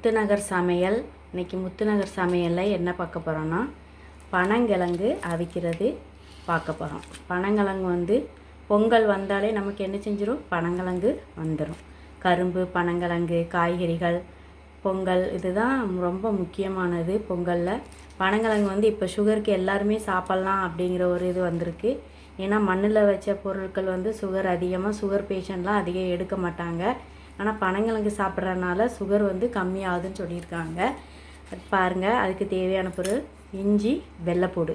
முத்துநகர் சமையல். இன்றைக்கி முத்துநகர் சமையலில் என்ன பார்க்க போகிறோன்னா பனங்கிழங்கு அவிக்கிறது பார்க்க போகிறோம் பனங்கிழங்கு வந்து பொங்கல் வந்தாலே நமக்கு என்ன செஞ்சிடும் பனங்கிழங்கு வந்துடும் கரும்பு பனங்கிழங்கு காய்கறிகள் பொங்கல் இதுதான் ரொம்ப முக்கியமானது பொங்கலில். பனங்கிழங்கு வந்து இப்போ சுகருக்கு எல்லாருமே சாப்பிட்லாம் அப்படிங்கிற ஒரு இது வந்திருக்கு. ஏன்னா மண்ணில் வச்ச பொருட்கள் வந்து சுகர் அதிகமாக சுகர் பேஷண்ட்லாம் அதிகம் எடுக்க மாட்டாங்க. ஆனால் பனங்கிழங்கு சாப்பிட்றதுனால சுகர் வந்து கம்மியாகுதுன்னு சொல்லியிருக்காங்க. அது பாருங்கள் அதுக்கு தேவையான பொருள் இஞ்சி வெள்ளைப்பூடு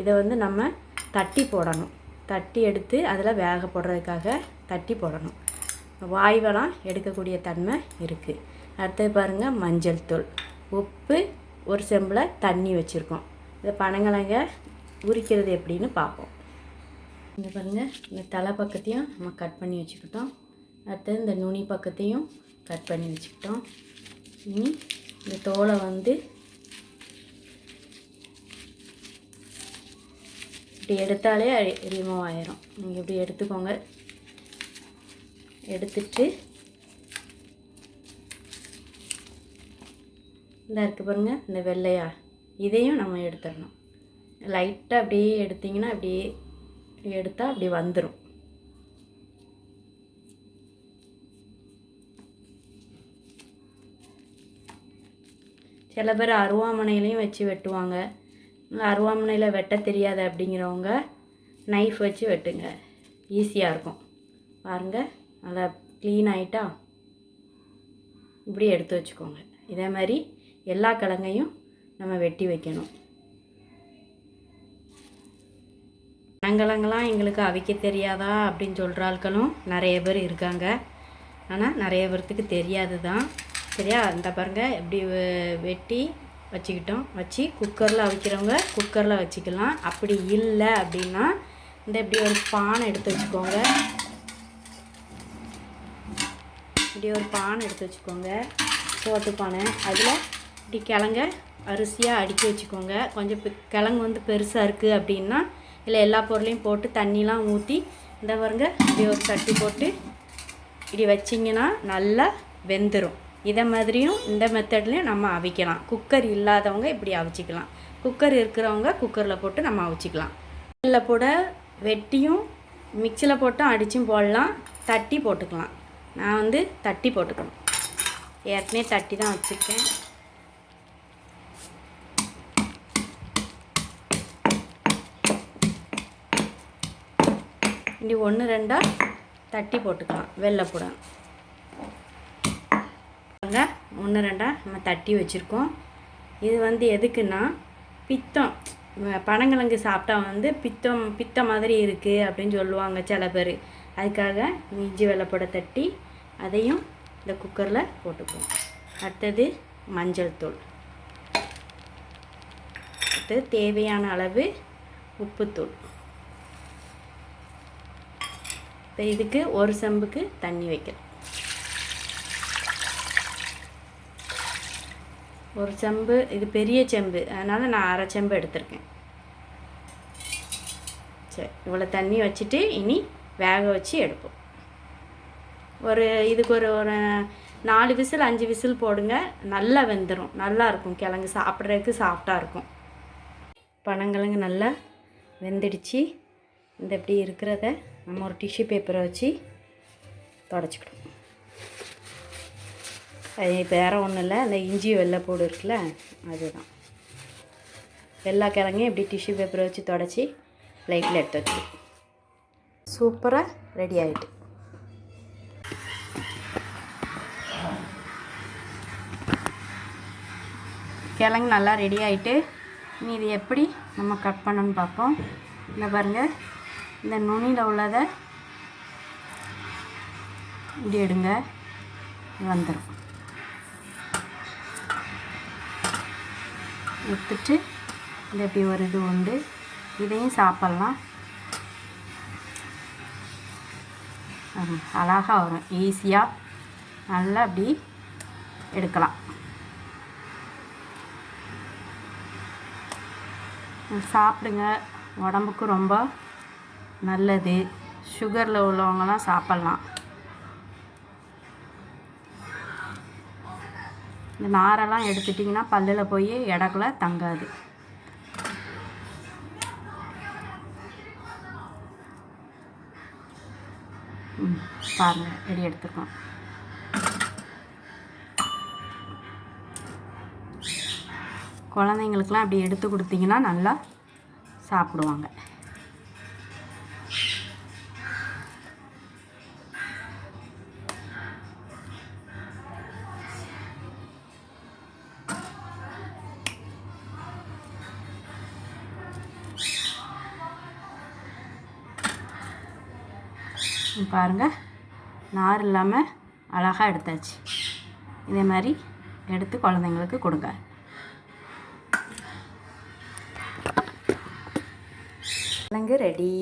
இதை வந்து நம்ம தட்டி போடணும். தட்டி எடுத்து அதில் வேக போடுறதுக்காக தட்டி போடணும். வாய்வெல்லாம் எடுக்கக்கூடிய தன்மை இருக்குது அடுத்தது பாருங்கள் மஞ்சள் தூள். உப்பு ஒரு செம்பில் தண்ணி வச்சுருக்கோம். இந்த பனங்கிழங்க உரிக்கிறது எப்படின்னு பார்ப்போம். இந்த பாருங்கள் இந்த தலை பக்கத்தையும் நம்ம கட் பண்ணி வச்சுக்கிட்டோம். அடுத்தது இந்த நுனி பக்கத்தையும் கட் பண்ணி வச்சுக்கிட்டோம். இனி இந்த தோலை வந்து இப்படி எடுத்தாலே ரிமூவ் ஆயிரும். நீங்கள் இப்படி எடுத்துக்கோங்க. எடுத்துட்டு இந்த இருக்கு பாருங்கள் இந்த வெள்ளையா. இதையும் நம்ம எடுத்துடணும். லைட்டாக அப்படியே எடுத்தீங்கன்னா அப்படியே எடுத்தால் அப்படி வந்துடும் சில பேர் அருவாமனையிலையும் வச்சு வெட்டுவாங்க. அருவாமனையில் வெட்ட தெரியாது அப்படிங்கிறவங்க நைஃப் வச்சு வெட்டுங்க. ஈஸியாக இருக்கும். பாருங்கள் நல்லா க்ளீன் ஆகிட்டா இப்படி எடுத்து வச்சுக்கோங்க. இதே மாதிரி எல்லா கிழங்கையும் நம்ம வெட்டி வைக்கணும். பழங்கிழங்கெல்லாம் எங்களுக்கு அவிக்க தெரியாதா அப்படின்னு சொல்கிற ஆட்களும் நிறைய பேர் இருக்காங்க. ஆனால் நிறைய பேர்த்துக்கு தெரியாது தான் சரியா? இந்த பாருங்க இப்படி வெ- வெட்டி வச்சுக்கிட்டோம். வச்சு குக்கரில் அவிக்கிறவங்க குக்கரில் வச்சுக்கலாம். அப்படி இல்லை அப்படின்னா இந்த இப்படி ஒரு பானை எடுத்து வச்சுக்கோங்க. இப்படி ஒரு பானை எடுத்து வச்சுக்கோங்க. சோத்து பானை. அதில் இப்படி கிழங்க அரிசியாக அடுக்கி வச்சுக்கோங்க. கொஞ்சம் கிழங்கு வந்து பெருசாக இருக்குது அப்படின்னா இல்லை எல்லா பொருளையும் போட்டு தண்ணிலாம் ஊற்றி இந்த பாருங்க இப்படி ஒரு தட்டி போட்டு இப்படி வச்சிங்கன்னா நல்லா வெந்துடும் இதை மாதிரியும் இந்த மெத்தட்லேயும் நம்ம அவிக்கலாம். குக்கர் இல்லாதவங்க இப்படி அவிச்சிக்கலாம். குக்கர் இருக்கிறவங்க குக்கரில் போட்டு நம்ம அவிச்சிக்கலாம். இல்லை போட வெட்டியும் மிக்சியில் போட்டும் அடிச்சும் போடலாம். தட்டி போட்டுக்கலாம். நான் வந்து தட்டி போட்டுக்கணும். ஏற்கனவே தட்டி தான் வச்சுருக்கேன். இப்படி ஒன்று ரெண்டாக தட்டி போட்டுக்கலாம். வெள்ளைப்பூடன் பாருங்க ஒன்று ரெண்டாக நம்ம தட்டி வச்சுருக்கோம். இது வந்து எதுக்குன்னா பித்தம். பனங்கிழங்கு சாப்பிட்டா வந்து பித்தம் பித்த மாதிரி இருக்குது அப்படின்னு சொல்லுவாங்க சில பேர். அதுக்காக இஞ்சி வெள்ளைப்பூடை தட்டி அதையும் இந்த குக்கரில் போட்டுக்குவோம். அடுத்தது மஞ்சள் தூள். அடுத்தது தேவையான அளவு உப்புத்தூள் இப்போ இதுக்கு ஒரு செம்புக்கு தண்ணி வைக்கிறோம் ஒரு செம்பு இது பெரிய செம்பு. அதனால் நான் அரை செம்பு எடுத்திருக்கேன். சரி இவ்வளோ தண்ணி வச்சுட்டு இனி வேக வச்சு எடுப்போம். ஒரு இதுக்கு ஒரு ஒரு நாலு விசில் அஞ்சு விசில் போடுங்க. நல்லா வெந்துடும் நல்லா இருக்கும். கிழங்கு சாப்பிட்றதுக்கு சாஃப்டாக இருக்கும். பனங்கிழங்கு நல்லா வெந்துடுச்சு. இந்த இப்படி இருக்கிறத நம்ம ஒரு டிஷ்யூ பேப்பரை வச்சு தொடச்சிக்கிடும் இப்போ வேறு ஒன்றும் இல்லை. அந்த இஞ்சி வெள்ளைப்பூடு இருக்குல்ல அதுதான். எல்லா கிழங்கையும் இப்படி டிஷ்யூ பேப்பரை வச்சு தொடச்சி லைட்டில் எடுத்து வச்சு சூப்பராக ரெடி ஆகிட்டு கிழங்கு நல்லா ரெடி ஆகிட்டு இனி இது எப்படி நம்ம கட் பண்ணணும்னு பார்ப்போம். இந்த பாருங்கள் இந்த நுனியில் உள்ளதை இப்படி எடுங்க. வந்துடும் எடுத்துட்டு இந்த இப்படி ஒரு இது உண்டு. இதையும் சாப்பிட்லாம். அழகாக வரும். ஈஸியாக நல்லா அப்படி எடுக்கலாம். சாப்பிடுங்க. உடம்புக்கு ரொம்ப நல்லது. சுகரில் உள்ளவங்கலாம் சாப்பிட்லாம். இந்த நாரெல்லாம் எடுத்துட்டிங்கன்னா பல்லில் போய் இடக்குள்ள தங்காது. பாருங்கள் ரெடி எடுத்துருக்கோம். குழந்தைங்களுக்கெலாம் அப்படி எடுத்து கொடுத்தீங்கன்னா நல்லா சாப்பிடுவாங்க. பாருங்கள் நார் இல்லாமல் அழகாக எடுத்தாச்சு. இதே மாதிரி எடுத்து குழந்தைங்களுக்கு கொடுங்க. கிழங்கு ரெடி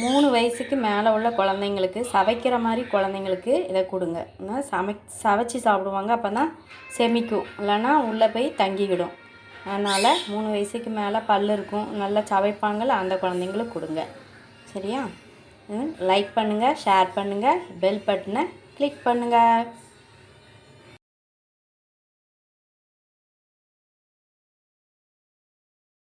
மூணு வயசுக்கு மேலே உள்ள குழந்தைங்களுக்கு சவைக்கிற மாதிரி குழந்தைங்களுக்கு இதை கொடுங்க. ஆனால் சமை சவைச்சி சாப்பிடுவாங்க. அப்போ தான் செமிக்கும். இல்லைன்னா உள்ளே போய் தங்கிக்கிடும். அதனால் மூணு வயசுக்கு மேலே பல் இருக்கும். நல்லா சவைப்பாங்கள்ல அந்த குழந்தைங்களுக்கு கொடுங்க. சரியா? லைக் பண்ணுங்கள் ஷேர் பண்ணுங்கள் பெல் பட்டனை கிளிக் பண்ணுங்கள்